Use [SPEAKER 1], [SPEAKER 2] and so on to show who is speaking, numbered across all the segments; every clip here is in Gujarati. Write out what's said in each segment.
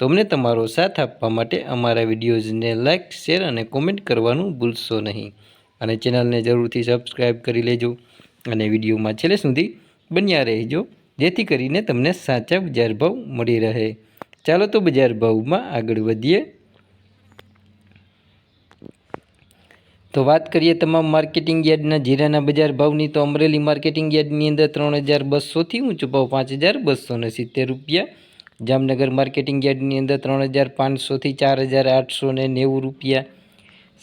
[SPEAKER 1] તો અમને તમારો સાથ આપવા માટે અમારા વિડીયોઝને લાઇક શેર અને કોમેન્ટ કરવાનું ભૂલશો નહીં. અને ચેનલને જરૂરથી સબસ્ક્રાઈબ કરી લેજો અને વિડીયોમાં છેલ્લે સુધી બન્યા રહેજો, જેથી કરીને તમને સાચા બજાર ભાવ મળી રહે. ચાલો તો બજાર ભાવમાં આગળ વધીએ. તો વાત કરીએ તમામ માર્કેટિંગ યાર્ડના જીરાના બજાર ભાવની, તો અમરેલી માર્કેટિંગ યાર્ડની અંદર ત્રણ હજાર બસોથી ઊંચો ભાવ પાંચ હજાર બસો સિત્તેર રૂપિયા જામનગર માર્કેટિંગ યાર્ડની અંદર ત્રણ હજાર પાંચસોથી ચાર હજાર આઠસો ને નેવું રૂપિયા.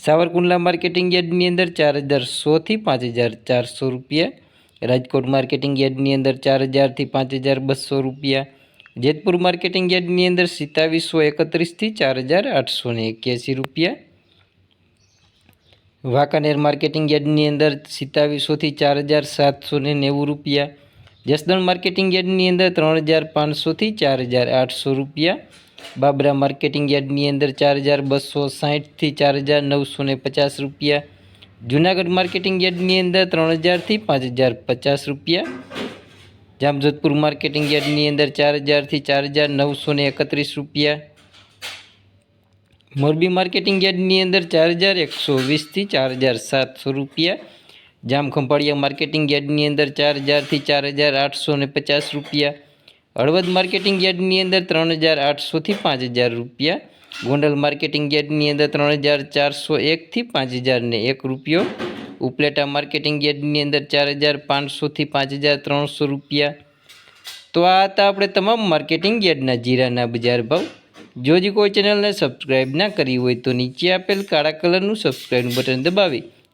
[SPEAKER 1] સાવરકુંડલા માર્કેટિંગ યાર્ડની અંદર ચાર હજાર સોથી પાંચ હજાર ચારસો રૂપિયા. રાજકોટ માર્કેટિંગ યાર્ડની અંદર ચાર હજારથી પાંચ હજાર બસો રૂપિયા. જેતપુર માર્કેટિંગ યાર્ડની અંદર સિત્તાવીસો એકત્રીસથી ચાર હજાર આઠસો ને એક્યાસી રૂપિયા. વાંકાનેર માર્કેટિંગ યાર્ડની અંદર સિત્તાવીસોથી ચાર હજાર સાતસો ને નેવું રૂપિયા. જસદણ માર્કેટિંગ યાર્ડની અંદર ત્રણ હજાર પાંચસોથી ચાર હજાર આઠસો રૂપિયા, બાબરા માર્કેટિંગ યાર્ડની અંદર ચાર હજાર બસો સાહીઠથી ચાર હજાર નવસો ને પચાસ રૂપિયા, જુનાગઢ માર્કેટિંગ યાર્ડની અંદર ત્રણ હજારથી પાંચ હજાર પચાસ રૂપિયા, જામજોધપુર માર્કેટિંગ યાર્ડની અંદર ચાર હજારથી ચાર હજાર નવસો ને એકત્રીસ રૂપિયા, મોરબી માર્કેટિંગ યાર્ડની અંદર ચાર હજાર એકસો વીસથી ચાર હજાર સાતસો રૂપિયા જામખંભાળિયા માર્કેટિંગ યાર્ડની અંદર ચાર હજારથી ચાર હજાર આઠસો ને પચાસ રૂપિયા. હળવદ માર્કેટિંગ યાર્ડની અંદર ત્રણ હજાર આઠસોથી પાંચ હજાર રૂપિયા. ગોંડલ માર્કેટિંગ યાર્ડની અંદર ત્રણ હજાર ચારસો એકથી પાંચ હજારને એક રૂપિયો. ઉપલેટા માર્કેટિંગ યાર્ડની અંદર ચાર હજાર પાંચસોથી પાંચ હજાર ત્રણસો રૂપિયા. તો આ હતા આપણે તમામ માર્કેટિંગ યાર્ડના જીરાના બજાર ભાવ. જો જે કોઈ ચેનલને સબસ્ક્રાઈબ ના કરી હોય તો નીચે આપેલ કાળા કલરનું સબસ્ક્રાઈબનું બટન દબાવી.